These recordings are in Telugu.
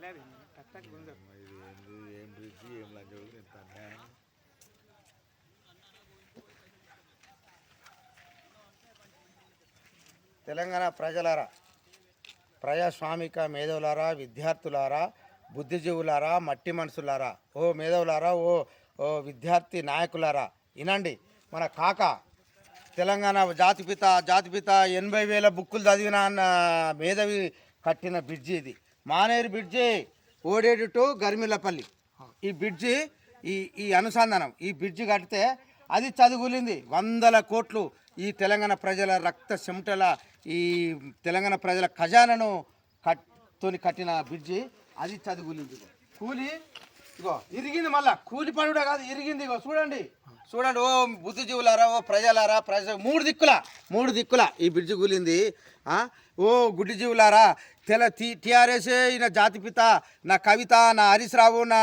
ఇది ఏంది? ఏం ఏం లంచం తెలంగాణ ప్రజలారా ప్రజాస్వామిక మేధవులారా విద్యార్థులారా బుద్ధిజీవులారా మట్టి మనుషులారా ఓ మేధవులారా ఓ ఓ విద్యార్థి నాయకులారా వినండి. మన కాక తెలంగాణ జాతిపిత జాతిపిత ఎనభై వేల బుక్కులు చదివిన అన్న మేధావి కట్టిన బ్రిడ్జి ఇది. మానేరు బ్రిడ్జి ఓడేడు టు గర్మిలపల్లి ఈ బ్రిడ్జి ఈ ఈ అనుసంధానం ఈ బ్రిడ్జి కడితే అది చదువులింది. వందల కోట్లు ఈ తెలంగాణ ప్రజల రక్త చెమటల ఈ తెలంగాణ ప్రజల ఖజానాను కట్ కట్టిన బ్రిడ్జి అది చదువులింది. కూలి ఇగో ఇరిగింది మళ్ళా. కూలి పనుడే కాదు ఇరిగింది ఇగో. చూడండి. చూడండి ఓ బుద్ధిజీవులారా ఓ ప్రజలారా ప్రజ మూడు దిక్కుల మూడు దిక్కుల ఈ బ్రిడ్జి కూలింది. ఓ గుడ్డిజీవులారా తెల టీ టీఆర్ఎస్ నా జాతిపిత నా కవిత నా హరీష్ రావు నా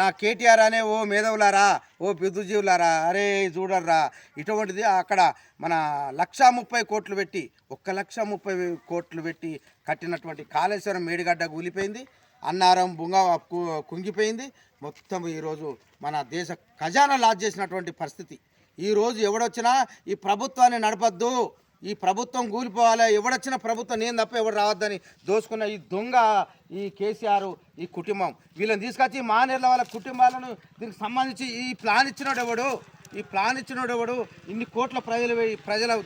నా కేటీఆర్ అనే ఓ మేధవులారా ఓ బుద్ధిజీవులారా అరే చూడర్రా ఇటువంటిది అక్కడ మన లక్ష ముప్పై కోట్లు పెట్టి ఒక్క లక్ష ముప్పై కోట్లు పెట్టి కట్టినటువంటి కాళేశ్వరం మేడిగడ్డ కూలిపోయింది. అన్నారం బుంగ కు- కుంగిపోయింది. మొత్తం ఈరోజు మన దేశ ఖజానా లాజ్ చేసినటువంటి పరిస్థితి. ఈరోజు ఎవడొచ్చినా ఈ ప్రభుత్వాన్ని నడపద్దు. ఈ ప్రభుత్వం కూలిపోవాలి? ఎవడొచ్చినా ప్రభుత్వం నేను తప్ప ఎవడు రావద్దని దోసుకున్న ఈ దొంగ ఈ కేసీఆర్ ఈ కుటుంబం. వీళ్ళని తీసుకొచ్చి మానేర్ల వాళ్ళ కుటుంబాలను దీనికి సంబంధించి ఈ ప్లాన్ ఇచ్చినోడు ఎవడు? ఈ ప్లాన్ ఇచ్చినోడు ఎవడు? ఇన్ని కోట్ల ప్రజలు ప్రజల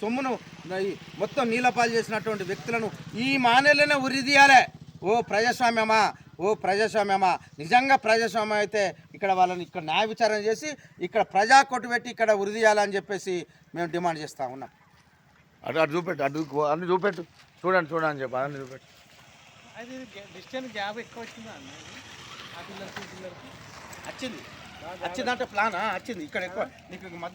సొమ్మును ఈ మొత్తం నీలపాలు చేసినటువంటి వ్యక్తులను ఈ మానేర్లనే ఉరిదీయాలే ఓ ప్రజాస్వామ్యమా? ఓ ప్రజాస్వామ్యమా? నిజంగా ప్రజాస్వామ్యం అయితే ఇక్కడ వాళ్ళని ఇక్కడ న్యాయ విచారణ చేసి ఇక్కడ ప్రజా కొట్టు పెట్టి ఇక్కడ ఉరిదీయాలని చెప్పేసి మేము డిమాండ్ చేస్తూ ఉన్నాం. అటు అటు చూపెట్టు అటు కో- అన్ని చూపెట్టు. చూడండి చూడండి చెప్పి అన్ని చూపెట్టు. అది డిస్టెన్స్ గ్యాప్ ఎక్కువ వచ్చిందా వచ్చింది. వచ్చిందంటే ప్లానా? వచ్చింది. ఇక్కడ ఎక్కువ. నీకు మధ్య